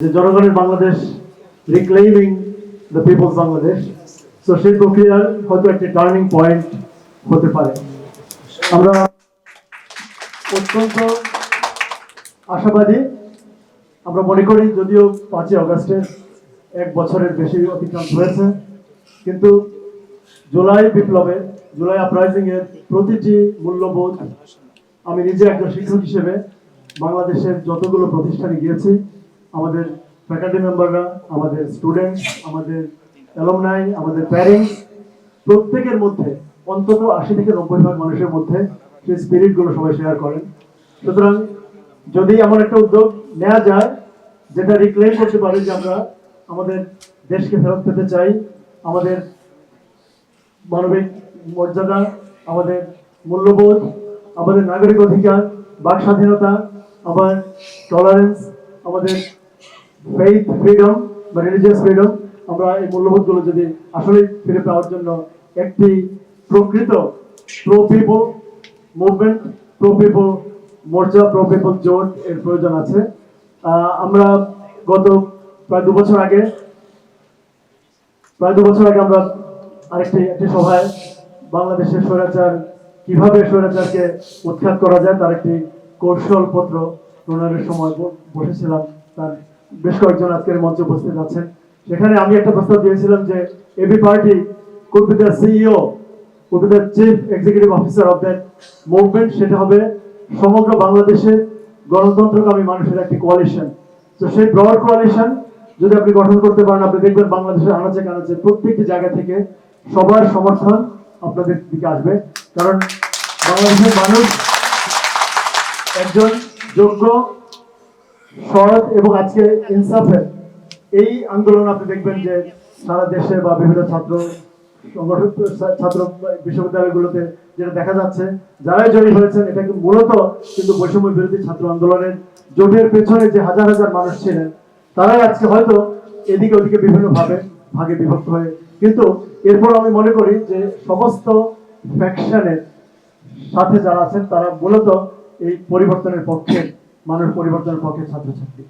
যে জনগণের Bangladesh reclaiming the people's Bangladesh তো সেই প্রক্রিয়ার হয়তো একটি টার্নিং পয়েন্ট হতে পারে। আমরা অত্যন্ত আশাবাদী, আমরা মনে করি যদিও পাঁচই অগস্টের এক বছরের বেশি অতিক্রান্ত হয়েছে, কিন্তু জুলাই বিপ্লবে, জুলাই আপরাইজিং এর প্রতিটি মূল্যবোধ আমি নিজে একজন শিক্ষক হিসেবে বাংলাদেশের যতগুলো প্রতিষ্ঠানে গিয়েছি আমাদের ফ্যাকাল্টি মেম্বাররা আমাদের স্টুডেন্টস আমাদের অ্যালমনাই আমাদের প্যারেন্টস প্রত্যেকের মধ্যে, অন্তত আশি থেকে নব্বই ভাগ মানুষের মধ্যে সেই স্পিরিটগুলো সবাই শেয়ার করেন। সুতরাং যদি এমন একটা উদ্যোগ নেওয়া যায়, যেটা রিক্লেম করতে পারে যে আমরা আমাদের দেশকে ফেরত পেতে চাই, আমাদের মানবিক মর্যাদা, আমাদের মূল্যবোধ, আমাদের নাগরিক অধিকার, বাক স্বাধীনতা, আবার টলারেন্স আমাদের ফেইথ ফ্রিডম বা রিলিজিয়াস ফ্রিডম আমরা এই মূল্যবোধগুলো যদি আসলে ফিরে পাওয়ার জন্য একটি প্রকৃত মুভমেন্ট মোর্চা জোট এর প্রয়োজন আছে। আমরা গত প্রায় দু বছর আগে, প্রায় দু বছর আগে আমরা আরেকটি, একটি সভায় বাংলাদেশের স্বৈরাচার, কীভাবে স্বৈরাচারকে উৎখাত করা যায় তার একটি কৌশল পত্র প্রণয়নের সময় বসেছিলাম তার বেশ কয়েকজন আজকের মঞ্চে উপস্থিত আছেন। সেখানে আমি একটা প্রস্তাব দিয়েছিলাম যে AB party could be the CEO could be the chief executive officer of that movement সেটা হবে সমগ্র বাংলাদেশের গণতন্ত্রকামী মানুষের একটি কোয়ালিশন তো সেই ব্রড কোয়ালিশন যদি আপনি গঠন করতে পারেন, আপনি দেখবেন বাংলাদেশের আনাচে কানাচে প্রত্যেকটি জায়গা থেকে সবার সমর্থন আপনাদের দিকে আসবে। কারণ বাংলাদেশের মানুষ একজন যোগ্য সৎ এবং আজকে ইনসাফের এই আন্দোলন আপনি দেখবেন যে সারা দেশে বা বিভিন্ন ছাত্র সংগঠন, ছাত্র বিশ্ববিদ্যালয়গুলোতে যেটা দেখা যাচ্ছে, যারাই জয়ী হয়েছেন, এটা কিন্তু মূলত কিন্তু বৈষম্য বিরোধী ছাত্র আন্দোলনের জোটের পেছনে যে হাজার হাজার মানুষ ছিলেন, তারাই আজকে হয়তো এদিকে ওদিকে বিভিন্ন ভাবে ভাগে বিভক্ত হয়ে, কিন্তু এরপর আমি মনে করি যে সমস্ত ফ্যাকশনের সাথে যারা আছেন, তারা মূলত এই পরিবর্তনের পক্ষে মানুষ পরিবর্তনের পক্ষে ছাত্রছাত্রী।